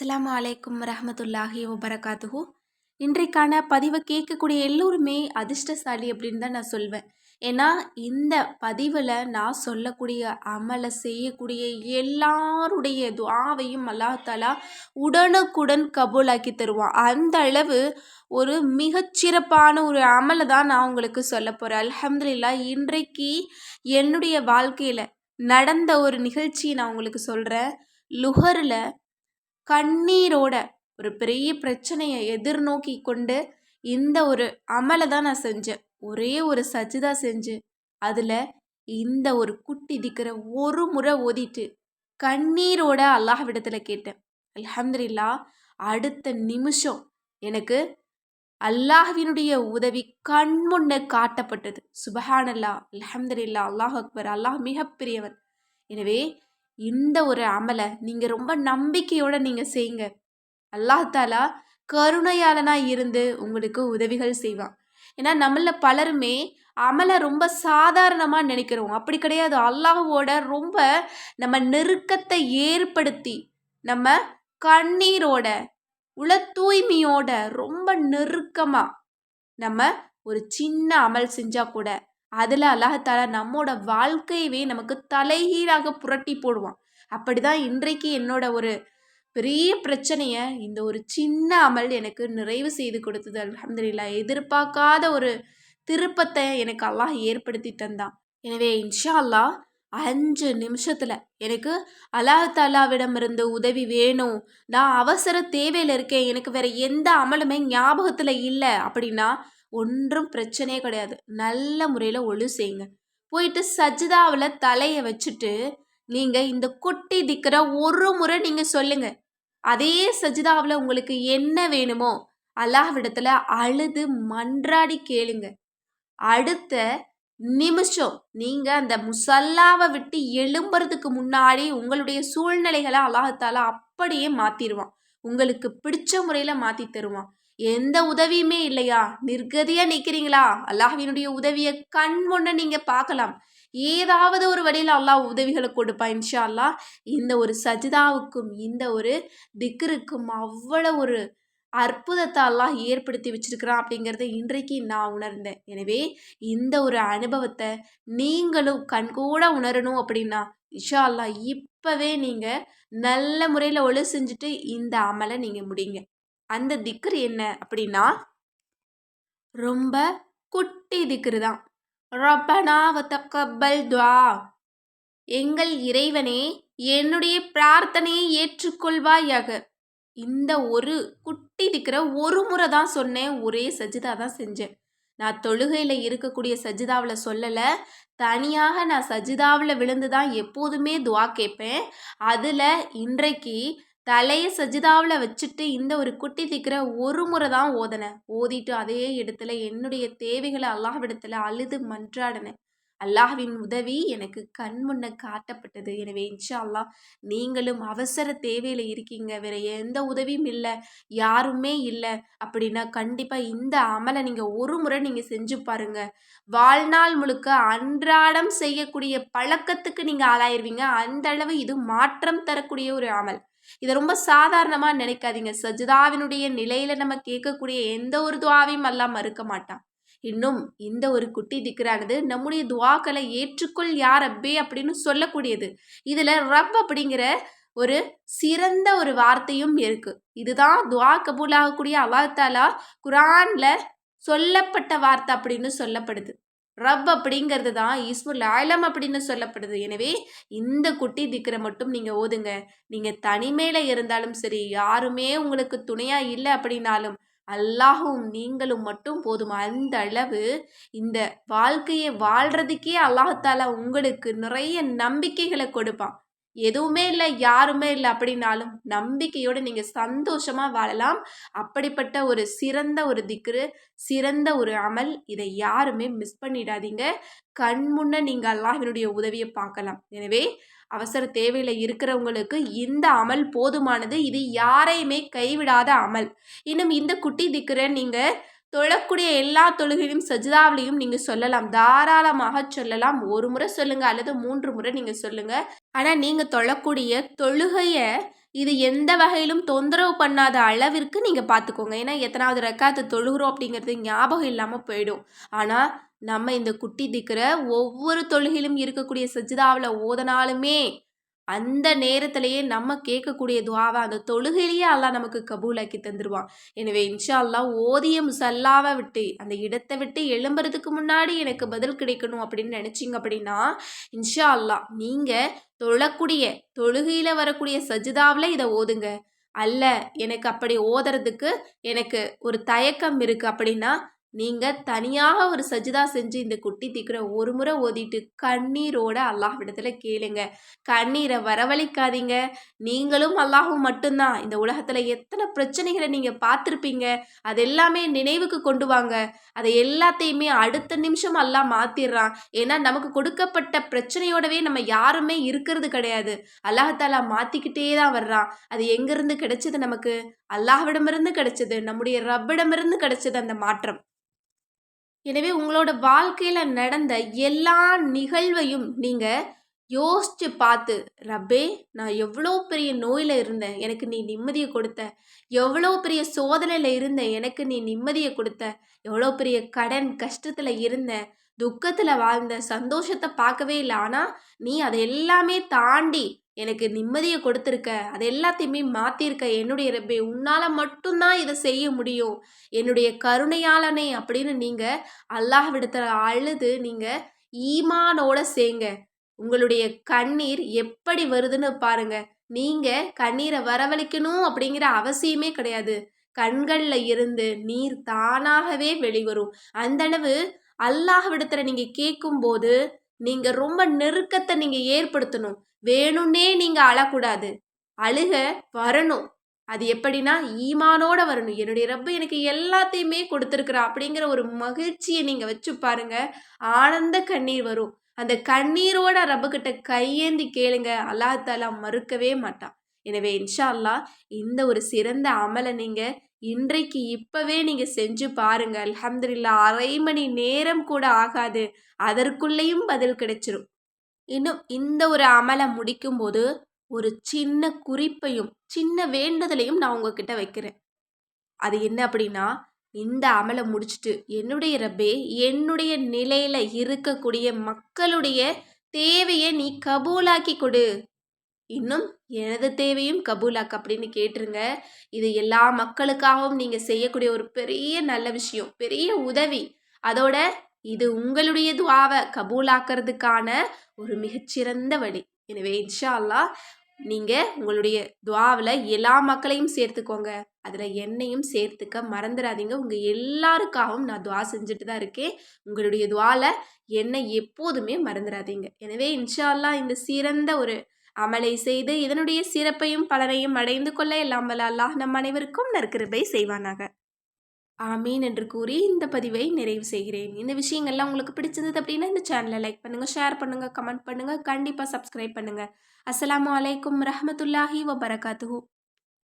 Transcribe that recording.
அஸ்லாம் அலைக்கும் ரஹமத்துல்லாஹி வபரகாத்துஹு. இன்றைக்கான பதிவை கேட்கக்கூடிய எல்லோருமே அதிர்ஷ்டசாலி அப்படின்னு தான் நான் சொல்வேன். ஏன்னா இந்த பதிவில் நான் சொல்லக்கூடிய அமலை செய்யக்கூடிய எல்லாருடைய துவாவையும் அல்லாஹாலா உடனுக்குடன் கபூலாக்கி தருவான். அந்த அளவு ஒரு மிகச்சிறப்பான ஒரு அமலை தான் நான் உங்களுக்கு சொல்ல போகிறேன் அலமதுல்லா இன்றைக்கு என்னுடைய வாழ்க்கையில் நடந்த ஒரு நிகழ்ச்சியை நான் உங்களுக்கு சொல்கிறேன் லுஹரில் கண்ணீரோட ஒரு பெரிய பிரச்சனையை எதிர்நோக்கி கொண்டு இந்த ஒரு அமலை தான் நான் செஞ்சேன். ஒரே ஒரு சஜிதா செஞ்சு அதில் இந்த ஒரு குட்டி திக்கிற ஒரு முறை ஓதிட்டு கண்ணீரோட அல்லாஹ்விடத்தில் கேட்டேன். அலமதுல்லா அடுத்த நிமிஷம் எனக்கு அல்லாஹ்வினுடைய உதவி கண் முன்னே காட்டப்பட்டது. சுபஹானல்லா அலமதுல்லா அல்லாஹ் அக்பர் அல்லாஹ் மிகப்பெரியவன் எனவே இந்த ஒரு அமலை நீங்கள் ரொம்ப நம்பிக்கையோடு நீங்கள் செய்யுங்க அல்லாஹாலா கருணையாளனாக இருந்து உங்களுக்கு உதவிகள் செய்வான். ஏன்னா நம்மள பலருமே அமலை ரொம்ப சாதாரணமாக நினைக்கிறோம். அப்படி கிடையாது. அல்லாஹோட ரொம்ப நம்ம நெருக்கத்தை ஏற்படுத்தி நம்ம கண்ணீரோட உள தூய்மையோட ரொம்ப நெருக்கமாக நம்ம ஒரு சின்ன அமல் செஞ்சால் கூட அதில் அல்லாஹால நம்மோட வாழ்க்கையவே நமக்கு தலைகீழாக புரட்டி போடுவான். அப்படிதான் இன்றைக்கு என்னோட ஒரு பெரிய பிரச்சனையை இந்த ஒரு சின்ன அமல் எனக்கு நிறைவு செய்து கொடுத்தது. அலமதுல்லா எதிர்பார்க்காத ஒரு திருப்பத்தை எனக்கு அல்லாஹ் ஏற்படுத்தி தந்தான். எனவே இன்ஷா அல்லாஹ் அஞ்சு நிமிஷத்தில் எனக்கு அல்லாஹாலாவிடம் இருந்து உதவி வேணும். நான் அவசர தேவையில் இருக்கேன். எனக்கு வேற எந்த அமலுமே ஞாபகத்தில் இல்லை அப்படின்னா ஒன்றும் பிரச்சனையே கிடையாது. நல்ல முறையில் ஒழு செய்யுங்க. போயிட்டு சஜிதாவில் தலையை வச்சுட்டு நீங்கள் இந்த குட்டி திக்கிற ஒரு முறை நீங்கள் சொல்லுங்கள் அதே சஜிதாவில் உங்களுக்கு என்ன வேணுமோ அல்லாஹ்விடத்தில் அழுது மன்றாடி கேளுங்க. அடுத்த நிமிஷம் நீங்கள் அந்த முசல்லாவை விட்டு எழும்புறதுக்கு முன்னாடி உங்களுடைய சூழ்நிலைகளை அல்லாஹால அப்படியே மாற்றிடுவான் உங்களுக்கு பிடிச்ச முறையில் மாற்றி தருவான். எந்த உதவியுமே இல்லையா? நிர்கதியாக நிற்கிறீங்களா? அல்லாஹினுடைய உதவியை கண் ஒன்று நீங்கள் பார்க்கலாம். ஏதாவது ஒரு வழியில் அல்லாஹ் உதவிகளை கொடுப்பான் இன்ஷா அல்லாஹ் இந்த ஒரு சஜிதாவுக்கும் இந்த ஒரு திக்ருக்கும் அவ்வளோ ஒரு அற்புதத்தை அல்லாஹ் ஏற்படுத்தி வச்சிருக்கிறான் அப்படிங்கிறத இன்றைக்கு நான் உணர்ந்தேன். எனவே இந்த ஒரு அனுபவத்தை நீங்களும் கண்கூட உணரணும் அப்படின்னா இஷா அல்லாஹ் இப்போவே நீங்கள் நல்ல முறையில் ஒழு செஞ்சுட்டு இந்த அமலை நீங்கள் முடிங்க. அந்த திக்ரு என்ன அப்படின்னா ரொம்ப குட்டி திக்ரு தான். ரப்பனா வத்தக்கப்பல் துவா எங்கள் இறைவனே என்னுடைய பிரார்த்தனையை ஏற்றுக்கொள்வாயாக. இந்த ஒரு குட்டி திக்கிற ஒரு முறை தான் சொன்னேன். ஒரே சஜிதா தான் செஞ்சேன். நான் தொழுகையில் இருக்கக்கூடிய சஜிதாவில் சொல்லலை. தனியாக நான் சஜிதாவில் விழுந்து தான் எப்போதுமே துவா கேட்பேன். அதில் இன்றைக்கு தலையை சஜிதாவில் வச்சுட்டு இந்த ஒரு குட்டி திக்கிற ஒரு முறை தான் ஓதனேன். ஓதிட்டு அதே இடத்துல என்னுடைய தேவைகளை அல்லாஹ்விடத்தில் அழுது மன்றாடினேன். அல்லாஹ்வின் உதவி எனக்கு கண் முன்ன காட்டப்பட்டது. எனவே இன்ஷா அல்லாஹ் நீங்களும் அவசர தேவையில் இருக்கீங்க. வேற எந்த உதவியும் இல்லை. யாருமே இல்லை. அப்படின்னா கண்டிப்பாக இந்த அமலை நீங்கள் ஒரு முறை நீங்கள் செஞ்சு பாருங்க. வாழ்நாள் முழுக்க அன்றாடம் செய்யக்கூடிய பழக்கத்துக்கு நீங்கள் ஆளாயிருவீங்க. அந்த அளவு இது மாற்றம் தரக்கூடிய ஒரு அமல். இதை ரொம்ப சாதாரணமாக நினைக்காதீங்க. சஜிதாவினுடைய நிலையில நம்ம கேட்கக்கூடிய எந்த ஒரு துவாவையும் எல்லாம் மறுக்க மாட்டான். இன்னும் இந்த ஒரு குட்டி திக்கரானது நம்முடைய துவாக்களை ஏற்றுக்கொள் யார் அப்பே அப்படின்னு சொல்லக்கூடியது. இதில் ரப் அப்படிங்கிற ஒரு சிறந்த ஒரு வார்த்தையும் இருக்கு. இதுதான் துவா கபூல் ஆகக்கூடிய அல்லாத்தாலா குரான்ல சொல்லப்பட்ட வார்த்தை அப்படின்னு சொல்லப்படுது. ரப் அப்படிங்கிறது தான் ஈஸ்முல் ஆலம் அப்படின்னு சொல்லப்படுது. எனவே இந்த குட்டி திக்கரை மட்டும் நீங்கள் ஓதுங்க. நீங்கள் தனிமையில் இருந்தாலும் சரி யாருமே உங்களுக்கு துணையாக இல்லை அப்படின்னாலும் அல்லாஹும் நீங்களும் மட்டும் போதும். அந்த அளவு இந்த வாழ்க்கையை வாழ்கிறதுக்கே அல்லாஹால உங்களுக்கு நிறைய நம்பிக்கைகளை கொடுப்பான். எதுவுமே இல்லை யாருமே இல்லை அப்படின்னாலும் நம்பிக்கையோடு நீங்கள் சந்தோஷமாக வாழலாம். அப்படிப்பட்ட ஒரு சிறந்த ஒரு திக்ரு சிறந்த ஒரு அமல் இதை யாருமே மிஸ் பண்ணிடாதீங்க. கண் முன்ன நீங்கள் அல்லாஹினுடைய உதவியை பார்க்கலாம். எனவே அவசர தேவையில் இருக்கிறவங்களுக்கு இந்த அமல் போதுமானது. இது யாரையுமே கைவிடாத அமல். இன்னும் இந்த குட்டி திக்கிற நீங்கள் தொழக்கூடிய எல்லா தொழுகையும் சஜிதாவிலையும் நீங்கள் சொல்லலாம். தாராளமாக சொல்லலாம். ஒரு முறை சொல்லுங்கள் அல்லது மூன்று முறை நீங்கள் சொல்லுங்கள் ஆனால் நீங்கள் தொழக்கூடிய தொழுகையை இது எந்த வகையிலும் தொந்தரவு பண்ணாத அளவிற்கு நீங்கள் பார்த்துக்கோங்க ஏன்னா எத்தனாவது ரெக்காத்து தொழுகிறோம் அப்படிங்கிறது ஞாபகம் இல்லாமல் போயிடும். ஆனால் நம்ம இந்த குட்டி திக்கிற ஒவ்வொரு தொழுகையிலும் இருக்கக்கூடிய சஜிதாவில் ஓதனாலுமே அந்த நேரத்திலேயே நம்ம கேட்கக்கூடிய துவாவை அந்த தொழுகையிலேயே அல்லாஹ் நமக்கு கபூலாக்கி தந்துடுவான் எனவே இன்ஷா அல்லா ஓதிய முசல்லாவை விட்டு அந்த இடத்தை விட்டு எழும்புறதுக்கு முன்னாடி எனக்கு பதில் கிடைக்கணும் அப்படின்னு நினச்சிங்க அப்படின்னா இன்ஷா அல்லாஹ் நீங்கள் தொழக்கூடிய தொழுகையில் வரக்கூடிய சஜிதாவில் இதை ஓதுங்க. அல்ல எனக்கு அப்படி ஓதுறதுக்கு எனக்கு ஒரு தயக்கம் இருக்குது அப்படின்னா நீங்கள் தனியாக ஒரு சஜிதா செஞ்சு இந்த குட்டி தீக்கிற ஒரு முறை ஓதிட்டு கண்ணீரோட அல்லாஹ் விடத்தில் கேளுங்க. கண்ணீரை வரவழைக்காதீங்க. நீங்களும் அல்லாஹும் மட்டும்தான். இந்த உலகத்தில் எத்தனை பிரச்சனைகளை நீங்கள் பார்த்துருப்பீங்க. அது எல்லாமே நினைவுக்கு கொண்டு வாங்க. அதை எல்லாத்தையுமே அடுத்த நிமிஷம் அல்லாஹ் மாற்றிடுறான் ஏன்னா நமக்கு கொடுக்கப்பட்ட பிரச்சனையோடவே நம்ம யாருமே இருக்கிறது கிடையாது. அல்லாஹாலா மாற்றிக்கிட்டே தான் வர்றான். அது எங்கேருந்து கிடைச்சது நமக்கு? அல்லாஹ்விடமிருந்து கிடைச்சது. நம்முடைய ரப்பிடமிருந்து கிடைச்சது அந்த மாற்றம். எனவே உங்களோட வாழ்க்கையில் நடந்த எல்லா நிகழ்வையும் நீங்கள் யோசித்து பார்த்து ரப்பே நான் எவ்வளோ பெரிய நோயில் இருந்தேன். எனக்கு நீ நிம்மதியை கொடுத்த. எவ்வளோ பெரிய சோதனையில் இருந்தேன். எனக்கு நீ நிம்மதியை கொடுத்த. எவ்வளோ பெரிய கடன் கஷ்டத்தில் இருந்தேன். துக்கத்தில் வாழ்ந்த சந்தோஷத்தை பார்க்கவே இல்லை. ஆனால் நீ அதை எல்லாமே தாண்டி எனக்கு நிம்மதியை கொடுத்துருக்க. அது எல்லாத்தையுமே மாற்றிருக்க என்னுடைய ரப்பே உன்னால் மட்டும்தான் இதை செய்ய முடியும். என்னுடைய கருணையாளனே அப்படின்னு நீங்கள் அல்லாஹ்விடத்தில் அழுது நீங்கள் ஈமானோட சேங்க. உங்களுடைய கண்ணீர் எப்படி வருதுன்னு பாருங்க. நீங்கள் கண்ணீரை வரவழைக்கணும் அப்படிங்கிற அவசியமே கிடையாது. கண்களில் இருந்து நீர் தானாகவே வெளிவரும். அந்தளவு அல்லாஹ்விடத்தில் நீங்கள் கேட்கும்போது நீங்கள் ரொம்ப நெருக்கத்தை நீங்கள் ஏற்படுத்தணும். வேணும்னே நீங்கள் அழக்கூடாது. அழுக வரணும். அது எப்படின்னா ஈமானோட வரணும். என்னுடைய ரப்பு எனக்கு எல்லாத்தையுமே கொடுத்துருக்குறா அப்படிங்கிற ஒரு மகிழ்ச்சியை நீங்கள் வச்சு பாருங்க. ஆனந்த கண்ணீர் வரும். அந்த கண்ணீரோட ரப்புக்கிட்ட கையேந்தி கேளுங்க. அல்லாஹாலா மறுக்கவே மாட்டான். எனவே இன்ஷா அல்லா இந்த ஒரு சிறந்த அமலை நீங்கள் இன்றைக்கு இப்போவே நீங்கள் செஞ்சு பாருங்க. அலமதுல்லா அரை மணி நேரம் கூட ஆகாது. அதற்குள்ளேயும் பதில் கிடைச்சிரும். இன்னும் இந்த ஒரு அமலை முடிக்கும்போது ஒரு சின்ன குறிப்பையும் சின்ன வேண்டுதலையும் நான் உங்ககிட்ட வைக்கிறேன். அது என்ன அப்படின்னா இந்த அமலை முடிச்சுட்டு என்னுடைய ரப்பே என்னுடைய நிலையில் இருக்கக்கூடிய மக்களுடைய தேவையை நீ கபூலாக்கி கொடு. இன்னும் எனது தேவையும் கபூலாக்கு அப்படின்னு கேட்டுருங்க. இது எல்லா மக்களுக்காகவும் நீங்கள் செய்யக்கூடிய ஒரு பெரிய நல்ல விஷயம் பெரிய உதவி. அதோட இது உங்களுடைய துவாவை கபூலாக்கிறதுக்கான ஒரு மிகச்சிறந்த வழி. எனவே இன்ஷா அல்லா நீங்கள் உங்களுடைய துவாவில் எல்லா மக்களையும் சேர்த்துக்கோங்க. அதில் என்னையும் சேர்த்துக்க மறந்துடாதீங்க. உங்கள் எல்லாருக்காகவும் நான் துவா செஞ்சுட்டு தான் இருக்கேன். உங்களுடைய துவாவில் என்னை எப்போதுமே மறந்துடாதீங்க. எனவே இன்ஷா அல்லா இந்த சிறந்த ஒரு அமலை செய்து இதனுடைய சிறப்பையும் பலனையும் அடைந்து கொள்ள எல்லாம் வல்ல அல்லாஹ் நம் அனைவருக்கும் நற்கிருபை செய்வானாக. ஆமீன் என்று கூறி இந்த பதிவை நிறைவு செய்கிறேன். இந்த விஷயங்கள்லாம் உங்களுக்கு பிடிச்சிருந்தது அப்படின்னா இந்த சேனலை லைக் பண்ணுங்கள் ஷேர் பண்ணுங்கள் கமெண்ட் பண்ணுங்கள் கண்டிப்பாக சப்ஸ்கிரைப் பண்ணுங்கள் அஸ்லாம் வலைக்கம் ரஹமத்துல்லாஹி வபரகாத்து